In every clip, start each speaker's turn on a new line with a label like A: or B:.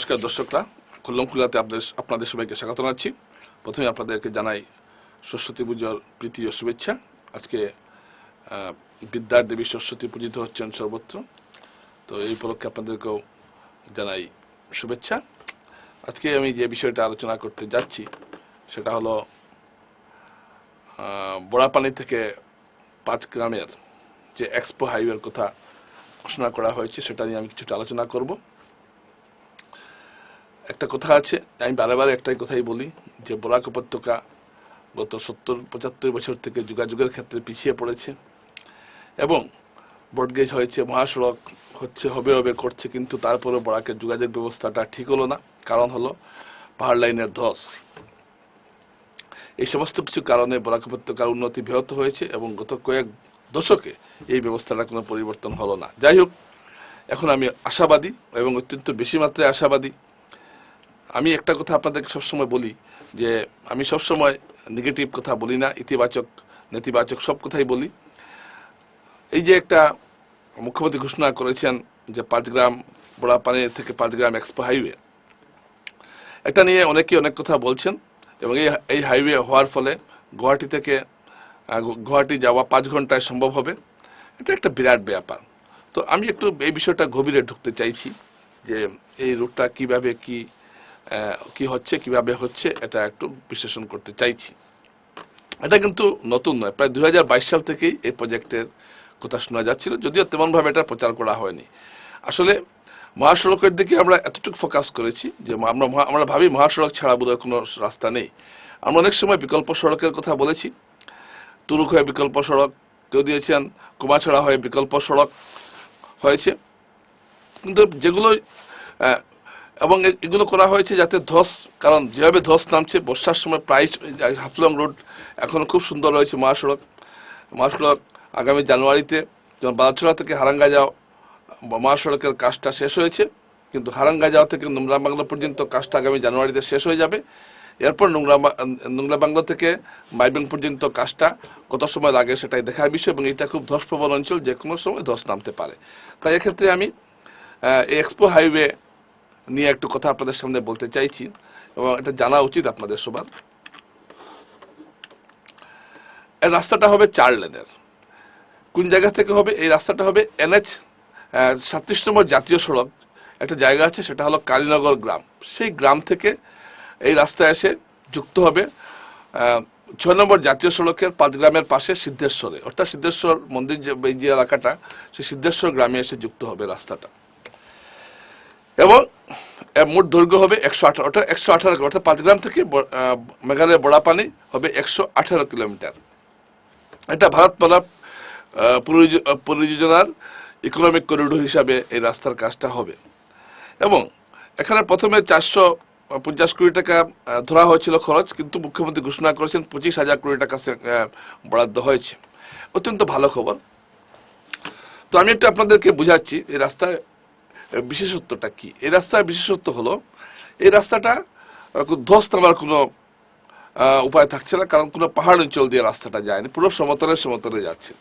A: নমস্কার দর্শকরা খুল্লম আপনাদের আপনাদের সবাইকে স্বাগত জানাচ্ছি। প্রথমে আপনাদেরকে জানাই সরস্বতী পুজোর প্রীতি ও শুভেচ্ছা। আজকে বিদ্যার দেবী সরস্বতী পূজিত হচ্ছেন সর্বত্র। তো এই উপলক্ষে আপনাদেরকেও জানাই শুভেচ্ছা। আজকে আমি যে বিষয়টা আলোচনা করতে যাচ্ছি, সেটা হলো বোড়াপানি থেকে পাঁচ গ্রামের যে এক্সপো হাইওয়ের কথা ঘোষণা করা হয়েছে, সেটা নিয়ে আমি কিছুটা আলোচনা করব। একটা কথা আছে, আমি বারে বারে একটাই কথাই বলি যে বরাক উপত্যকা গত সত্তর, পঁচাত্তর বছর থেকে যোগাযোগের ক্ষেত্রে পিছিয়ে পড়েছে এবং ব্রডগেজ হয়েছে, মহাসড়ক হচ্ছে, হবে হবে, করছে, কিন্তু তারপরে বরাকের যোগাযোগ ব্যবস্থাটা ঠিক হলো না। কারণ হলো পাহাড় লাইনের ধস। এই সমস্ত কিছু কারণে বরাক উপত্যকার উন্নতি ব্যাহত হয়েছে এবং গত কয়েক দশকে এই ব্যবস্থাটা কোনো পরিবর্তন হলো না। যাই হোক, এখন আমি আশাবাদী এবং অত্যন্ত বেশি মাত্রায় আশাবাদী আমি একটা কথা আপনাদেরকে সবসময় বলি, যে আমি সবসময় নেগেটিভ কথা বলি না, ইতিবাচক, নেতিবাচক সব কথাই বলি। এই যে একটা মুখ্যমন্ত্রী ঘোষণা করেছেন যে পাঁচগ্রাম বড়াপানি থেকে পাঁচগ্রাম এক্সপো হাইওয়ে এটা নিয়ে অনেকে অনেক কথা বলছেন এবং এই এই হাইওয়ে হওয়ার ফলে গুয়াহাটি থেকে গুয়াহাটি যাওয়া পাঁচ ঘন্টায় সম্ভব হবে। এটা একটা বিরাট ব্যাপার। তো আমি একটু এই বিষয়টা গভীরে ঢুকতে চাইছি যে এই রুটটা কীভাবে কি কি হচ্ছে, কীভাবে হচ্ছে, এটা একটু বিশ্লেষণ করতে চাইছি। এটা কিন্তু নতুন নয়, প্রায় দু হাজার বাইশ সাল থেকেই এই প্রজেক্টের কথা শোনা যাচ্ছিল, যদিও তেমনভাবে এটা প্রচার করা হয়নি। আসলে মহাসড়কের দিকে আমরা এতটুকু ফোকাস করেছি যে আমরা আমরা ভাবি মহাসড়ক ছাড়া বোধহয় কোনো রাস্তা নেই। আমরা অনেক সময় বিকল্প সড়কের কথা বলেছি। তুরুক হয়ে বিকল্প সড়ক, কেউ দিয়েছেন, কুমাছড়া হয়ে বিকল্প সড়ক হয়েছে। কিন্তু যেগুলো এবং এগুলো করা হয়েছে যাতে ধস, কারণ যেভাবে ধস নামছে, বর্ষার সময় প্রায় হাফলং রোড এখনও খুব সুন্দর রয়েছে মহাসড়ক। মহাসড়ক আগামী জানুয়ারিতে যেমন বালাছড়া থেকে হারাঙ্গা যাও মহাসড়কের কাজটা শেষ হয়েছে। কিন্তু হারাঙ্গা যাওয়া থেকে নোংরা বাংলা পর্যন্ত কাজটা আগামী জানুয়ারিতে শেষ হয়ে যাবে। এরপর নোংরা নোংরা বাংলা থেকে মাইবেং পর্যন্ত কাজটা কত সময় লাগে সেটাই দেখার বিষয় এবং এটা খুব ধস ধসপ্রবণ অঞ্চল যে কোনো সময় ধস নামতে পারে। তাই এক্ষেত্রে আমি এক্সপো হাইওয়ে নিয়ে একটু কথা আপনাদের সামনে বলতে চাইছি এবং এটা জানা উচিত আপনাদের সবার। এই রাস্তাটা হবে চার লেনের। কোন জায়গা থেকে হবে? এই রাস্তাটা হবে এনএচ সাতত্রিশ নম্বর জাতীয় সড়ক। একটা জায়গা আছে, সেটা হলো কালীনগর গ্রাম। সেই গ্রাম থেকে এই রাস্তায় এসে যুক্ত হবে ছয় নম্বর জাতীয় সড়কের পাঁচ গ্রামের পাশে সিদ্ধেশ্বরে। অর্থাৎ সিদ্ধেশ্বর মন্দির যে এলাকাটা, সেই সিদ্ধেশ্বর গ্রামে এসে যুক্ত হবে রাস্তাটা। এবং মোট দৈর্ঘ্য হবে একশো আঠারো, অর্থাৎ একশো আঠারো অর্থাৎ পাঁচ গ্রাম থেকে মেঘালয়ের বড়াপানি হবে একশো আঠারো কিলোমিটার। এটা ভারতমালা পরিযোজনার ইকোনমিক করিডোর হিসাবে এই রাস্তার কাজটা হবে। এবং এখানে প্রথমে চারশো পঞ্চাশ কোটি টাকা ধরা হয়েছিল খরচ, কিন্তু মুখ্যমন্ত্রী ঘোষণা করেছেন পঁচিশ হাজার কোটি টাকা বরাদ্দ হয়েছে। অত্যন্ত ভালো খবর। তো আমি একটু আপনাদেরকে বুঝাচ্ছি এই রাস্তায় বিশেষত্বটা কি? এই রাস্তার বিশেষত্ব হলো এই রাস্তাটা ধস নামার কোনো উপায় থাকছে না কারণ কোনো পাহাড় অঞ্চল দিয়ে রাস্তাটা যায়নি পুরো সমতলে সমতলে যাচ্ছে।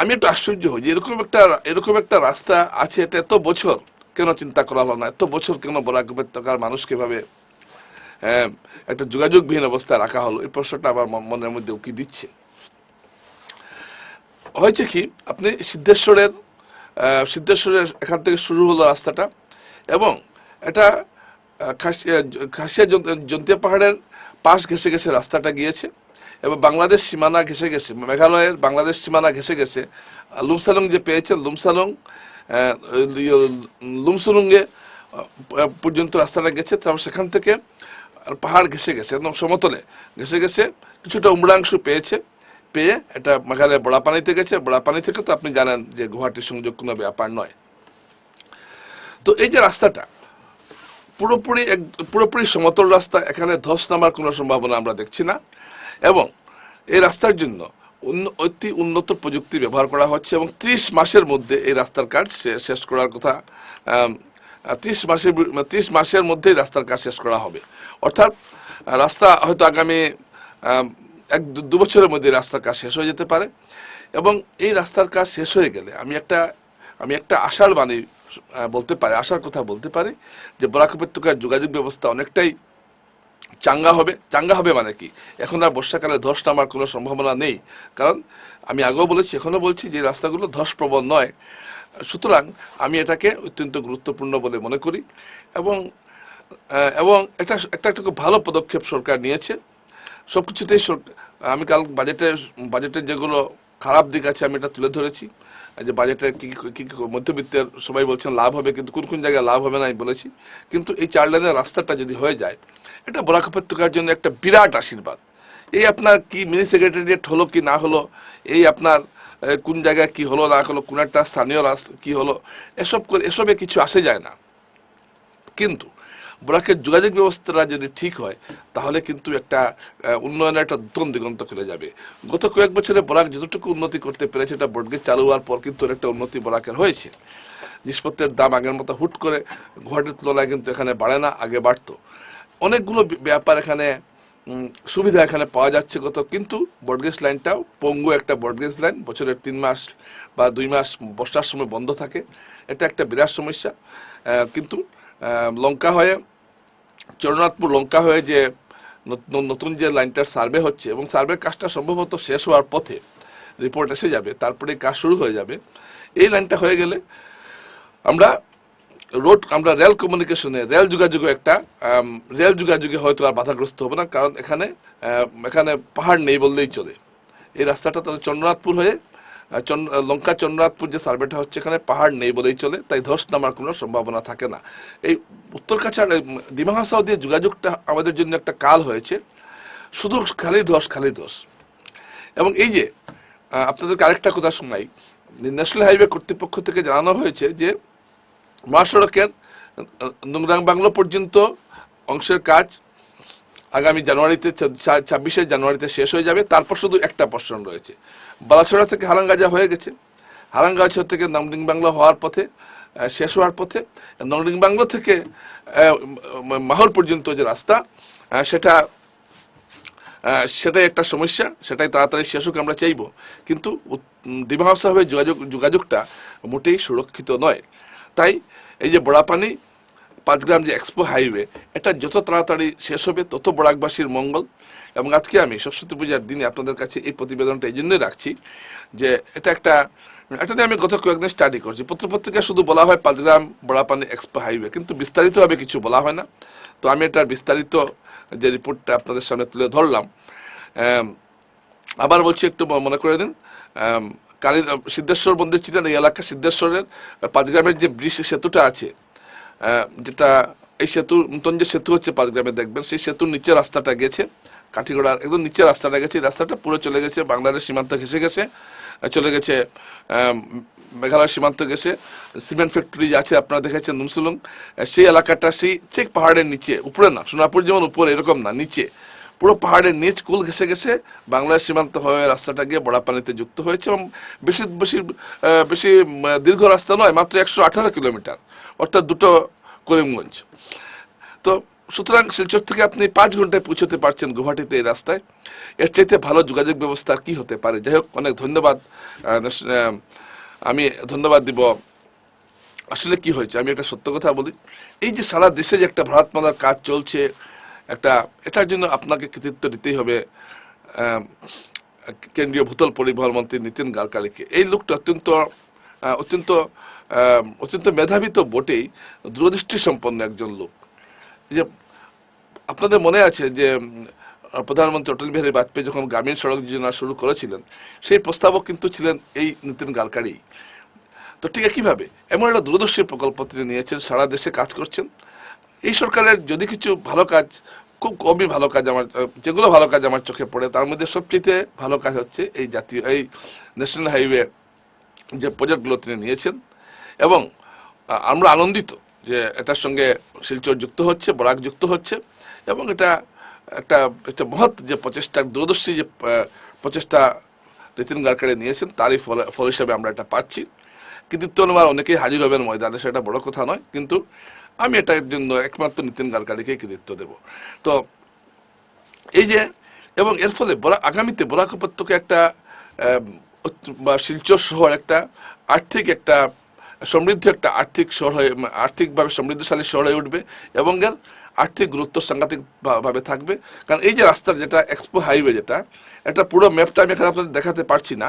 A: আমি একটু আশ্চর্য হই যে এরকম একটা এরকম একটা রাস্তা আছে এটা এত বছর কেন চিন্তা করা হলো না? এত বছর কেন বরাক উপত্যকার মানুষকে ভাবে হ্যাঁ, একটা যোগাযোগবিহীন অবস্থায় রাখা হলো? এই প্রশ্নটা আমার মনের মধ্যে উকি দিচ্ছে। হয়েছে কি আপনি সিদ্ধেশ্বরের সিদ্ধেশ্বরের এখান থেকে শুরু হলো রাস্তাটা। এবং এটা খাসিয়া খাসিয়া জন- জন্তিয়া পাহাড়ের পাশ ঘেসে ঘেসে রাস্তাটা গিয়েছে। এবং বাংলাদেশ সীমানা ঘেসে গেছে মেঘালয়ের বাংলাদেশ সীমানা ঘেসে গেছে লুমসালং যে পেয়েছেন লুমসালং ইয়ে, লুমসুলুঙ্গে পর্যন্ত রাস্তাটা গেছে। তারপর সেখান থেকে পাহাড় ঘেসে গেছে একদম সমতলে ঘেসে গেছে কিছুটা উমরাংশ পেয়েছে। পেয়ে এটা মেঘালয় বড়াপানিতে গেছে। বড়াপানি থেকে তো আপনি জানেন যে গুয়াহাটির সংযোগ কোনো ব্যাপার নয়। তো এই যে রাস্তাটা, পুরোপুরি এক, পুরোপুরি সমতল রাস্তা, এখানে ধস নামার কোনো সম্ভাবনা আমরা দেখছি না। এবং এই রাস্তার জন্য অতি উন্নত প্রযুক্তি ব্যবহার করা হচ্ছে এবং ত্রিশ মাসের মধ্যে এই রাস্তার কাজ শেষ করার কথা ত্রিশ মাসের ত্রিশ মাসের মধ্যেই রাস্তার কাজ শেষ করা হবে। অর্থাৎ, রাস্তা হয়তো আগামী এক দু- বছরের মধ্যে রাস্তার কাজ শেষ হয়ে যেতে পারে। এবং এই রাস্তার কাজ শেষ হয়ে গেলে আমি একটা আমি একটা আশার বাণী বলতে পারি, আশার কথা বলতে পারি যে বরাক উপত্যকার যোগাযোগ ব্যবস্থা অনেকটাই চাঙ্গা হবে। চাঙ্গা হবে মানে কি? এখন আর বর্ষাকালে ধস নামার কোনো সম্ভাবনা নেই। কারণ আমি আগেও বলেছি, এখনও বলছি যে রাস্তাগুলো ধস প্রবণ নয়। সুতরাং আমি এটাকে অত্যন্ত গুরুত্বপূর্ণ বলে মনে করি। এবং এবং এটা একটা একটা খুব ভালো পদক্ষেপ সরকার নিয়েছে। সব কিছুতেই আমি কাল বাজেটের বাজেটের যেগুলো খারাপ দিক আছে, আমি এটা তুলে ধরেছি। যে বাজেটে কি কি কি কি মধ্যবিত্তের সবাই বলছেন লাভ হবে, কিন্তু কোন কোন জায়গায় লাভ হবে না আমি বলেছি। কিন্তু এই চার লাইনের রাস্তাটা যদি হয়ে যায়, এটা বরাক উপত্যকার জন্য একটা বিরাট আশীর্বাদ। এই আপনার কি মিনি সেক্রেটারিয়েট হলো কি না হলো, এই আপনার কোন জায়গায় কি হলো না হলো, কোন একটা স্থানীয় রাস্তা কি হলো, এসব করে, এসবে কিছু আসে যায় না। কিন্তু বরাকের যোগাযোগ ব্যবস্থাটা যদি ঠিক হয়, তাহলে কিন্তু একটা উন্নয়নের একটা নতুন দিগন্ত খুলে যাবে। গত কয়েক বছরে বরাক যতটুকু উন্নতি করতে পেরেছে, এটা বোর্ডকে চালু হওয়ার পর কিন্তু একটা উন্নতি বরাকের হয়েছে। জিনিসপত্রের দাম আগের মতো হুট করে গুয়াহাটির তুলনায় কিন্তু এখানে বাড়ে না, আগে বাড়তো। অনেকগুলো ব্যাপার এখানে সুবিধা এখানে পাওয়া যাচ্ছে কত কিন্তু বর্ডগেজ লাইনটাও পঙ্গু একটা বর্ডগেজ লাইন। বছরের তিন মাস বা দুই মাস বর্ষার সময় বন্ধ থাকে। এটা একটা বিরাট সমস্যা। কিন্তু লঙ্কা হয়ে চরণাথপুর লঙ্কা হয়ে যে নতুন- যে লাইনটার সার্ভে হচ্ছে এবং সার্ভের কাজটা সম্ভবত শেষ হওয়ার পথে রিপোর্ট এসে যাবে, তারপরে কাজ শুরু হয়ে যাবে। এই লাইনটা হয়ে গেলে আমরা রোড, আমরা রেল কমিউনিকেশনে, রেল যোগাযোগে একটা রেল যোগাযোগে হয়তো আর বাধাগ্রস্ত হবে না, কারণ এখানে এখানে পাহাড় নেই বললেই চলে। এই রাস্তাটা তাহলে চন্দ্রনাথপুর হয়ে লঙ্কা চন্দ্রনাথপুর যে সার্ভেটা হচ্ছে এখানে পাহাড় নেই বলেই চলে, তাই ধস নামার কোনো সম্ভাবনা থাকে না। এই উত্তর কাছাড় ডিমা হাসাও দিয়ে যোগাযোগটা আমাদের জন্য একটা কাল হয়েছে। শুধু খালি ধস খালি ধস। এবং এই যে আপনাদেরকে আরেকটা কথা শোনাই। ন্যাশনাল হাইওয়ে কর্তৃপক্ষ থেকে জানানো হয়েছে যে, মহাসড়কের নোংরাং বাংলো পর্যন্ত অংশের কাজ আগামী জানুয়ারিতে ছাব্বিশে জানুয়ারিতে শেষ হয়ে যাবে। তারপর শুধু একটা পোর্শন রয়েছে। বালাছড়া থেকে হারাঙ্গাজা হয়ে গেছে। হারাঙ্গাজা থেকে নমডিং বাংলো হওয়ার পথে শেষ হওয়ার পথে নমডিং বাংলো থেকে মাহল পর্যন্ত যে রাস্তা সেটা সেটাই একটা সমস্যা। সেটাই তাড়াতাড়ি শেষ হোক, আমরা চাইব। কিন্তু ডিমা যোগাযোগ, যোগাযোগটা মোটেই সুরক্ষিত নয়। তাই এই যে বড়াপানি পাঁচগ্রাম যে এক্সপো হাইওয়ে, এটা যত তাড়াতাড়ি শেষ হবে, তত বরাকবাসীর মঙ্গল। এবং আজকে আমি সরস্বতী পূজার দিনে আপনাদের কাছে এই প্রতিবেদনটা এই জন্যই রাখছি যে এটা একটা, এটা নিয়ে আমি গত কয়েকদিন স্টাডি করছি। পত্রপত্রিকায় শুধু বলা হয় পাঁচগ্রাম বড়াপানি এক্সপো হাইওয়ে, কিন্তু বিস্তারিতভাবে কিছু বলা হয় না। তো আমি এটার বিস্তারিত যে রিপোর্টটা আপনাদের সামনে তুলে ধরলাম আবার বলছি একটু মনে করে দিন। কালী সিদ্ধেশ্বর মন্দির ছিলেন এই এলাকা সিদ্ধেশ্বরের পাঁচগ্রামের যে ব্রিজ সেতুটা আছে যেটা এই সেতু, নতুন যে সেতু হচ্ছে পাঁচগ্রামে দেখবেন, সেই সেতুর নিচে রাস্তাটা গেছে, কাঠিগড়ার একদম নিচে রাস্তাটা গেছে রাস্তাটা পুরো চলে গেছে বাংলাদেশ সীমান্ত ঘেসে গেছে চলে গেছে মেঘালয় সীমান্ত গেছে সিমেন্ট ফ্যাক্টরি যে আছে, আপনারা দেখেছেন নুমসুলুং সেই এলাকাটা, সেই ঠিক পাহাড়ের নিচে, উপরে না, সোনাপুর যেমন উপরে, এরকম না, নিচে, পুরো পাহাড়ের নিচ কুল ঘেসে গেছে, বাংলাদেশ সীমান্ত হয়ে রাস্তাটা গিয়ে বড়াপানিতে যুক্ত হয়েছে এবং বেশি বেশি বেশি দীর্ঘ রাস্তা নয়, মাত্র একশো আঠারো কিলোমিটার। অর্থাৎ দুটো করিমগঞ্জ। তো সুতরাং শিলচর থেকে আপনি পাঁচ ঘন্টায় পৌঁছতে পারছেন গুয়াহাটিতে এই রাস্তায়। এর চাইতে ভালো যোগাযোগ ব্যবস্থা কি হতে পারে? যাই হোক, অনেক ধন্যবাদ। আমি ধন্যবাদ দিব। আসলে কি হয়েছে? আমি একটা সত্য কথা বলি। এই যে সারা দেশে যে একটা ভারত মাতার কাজ চলছে, একটা, এটার জন্য আপনাকে কৃতিত্ব দিতেই হবে। কেন্দ্রীয় ভূতল পরিবহন মন্ত্রী নীতিন গাডকারিকে এই লোকটা অত্যন্ত অত্যন্ত অত্যন্ত মেধাবী তো বটেই দূরদৃষ্টি সম্পন্ন একজন লোক। যে, আপনাদের মনে আছে যে প্রধানমন্ত্রী অটল বিহারী বাজপেয়ী যখন গ্রামীণ সড়ক যোজনা শুরু করেছিলেন, সেই প্রস্তাবক কিন্তু ছিলেন এই নীতিন গাডকারি। তো ঠিক কীভাবে এমন একটা দূরদর্শী প্রকল্প তিনি নিয়েছেন, সারা দেশে কাজ করছেন। এই সরকারের যদি কিছু ভালো কাজ, খুব কমই ভালো কাজ আমার যেগুলো ভালো কাজ আমার চোখে পড়ে, তার মধ্যে সবচেয়ে ভালো কাজ হচ্ছে এই জাতীয়, এই ন্যাশনাল হাইওয়ে যে প্রজেক্টগুলো তিনি নিয়েছেন। এবং আমরা আনন্দিত যে এটার সঙ্গে শিলচর যুক্ত হচ্ছে, বরাক যুক্ত হচ্ছে এবং এটা একটা একটা মহৎ যে প্রচেষ্টা, দূরদর্শী যে প্রচেষ্টা নীতিন গাডকারি নিয়েছেন, তারই ফল ফল হিসাবে আমরা এটা পাচ্ছি। কৃতিত্ব নেওয়ার অনেকেই হাজির হবেন ময়দানে, সেটা বড় কথা নয়, কিন্তু আমি এটার জন্য একমাত্র নীতিন গাডকারিকে কৃতিত্ব দেব। তো এই যে, এবং এর ফলে বরা আগামীতে বরাক উপত্যকা একটা বা শিলচর শহর একটা আর্থিক একটা সমৃদ্ধ একটা আর্থিক শহর হয়ে আর্থিকভাবে সমৃদ্ধশালী শহর হয়ে উঠবে এবং এর আর্থিক গুরুত্ব সাংঘাতিকভাবে থাকবে। কারণ এই যে রাস্তার যেটা এক্সপো হাইওয়ে যেটা, এটা পুরো ম্যাপটা আমি এখানে আপনাদের দেখাতে পারছি না।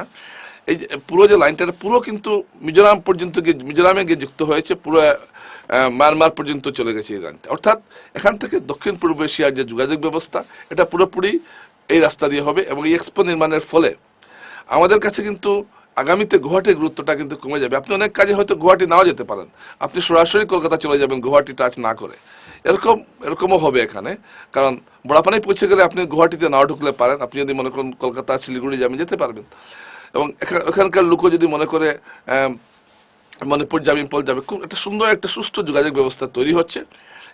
A: এই যে পুরো যে লাইনটা পুরো কিন্তু মিজোরাম পর্যন্ত গিয়ে, মিজোরামে গিয়ে যুক্ত হয়েছে, পুরো মায়ানমার পর্যন্ত চলে গেছে এই লাইনটা অর্থাৎ এখান থেকে দক্ষিণ পূর্ব এশিয়ার যে যোগাযোগ ব্যবস্থা, এটা পুরোপুরি এই রাস্তা দিয়ে হবে এবং এই এক্সপো নির্মাণের ফলে আমাদের কাছে কিন্তু আগামীতে গুয়াহাটির গুরুত্বটা কিন্তু কমে যাবে। আপনি অনেক কাজে হয়তো গুয়াহাটি নাও যেতে পারেন। আপনি সরাসরি কলকাতা চলে যাবেন, গুয়াহাটি টাচ না করে। এরকম, এরকমও হবে এখানে। কারণ বড়াপানি পৌঁছে গেলে আপনি গুয়াহাটিতে নাও ঢুকলে পারেন। আপনি যদি মনে করেন কলকাতা, শিলিগুড়ি যাবেন, যেতে পারবেন। এবং এখা- এখানকার লোকও যদি মনে করে মণিপুর যাবে, ইম্পল যাবে, খুব একটা সুন্দর একটা সুষ্ঠু যোগাযোগ ব্যবস্থা তৈরি হচ্ছে।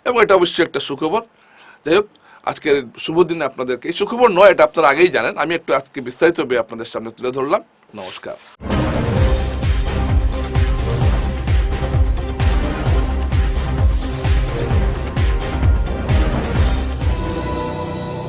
A: এবং এটা অবশ্যই একটা সুখবর। যাই হোক, আজকের শুভ দিনে আপনাদেরকে। এই সুখবর নয়, এটা আপনারা আগেই জানেন। আমি একটু আজকে বিস্তারিতভাবে আপনাদের সামনে তুলে ধরলাম। Não, Oscar.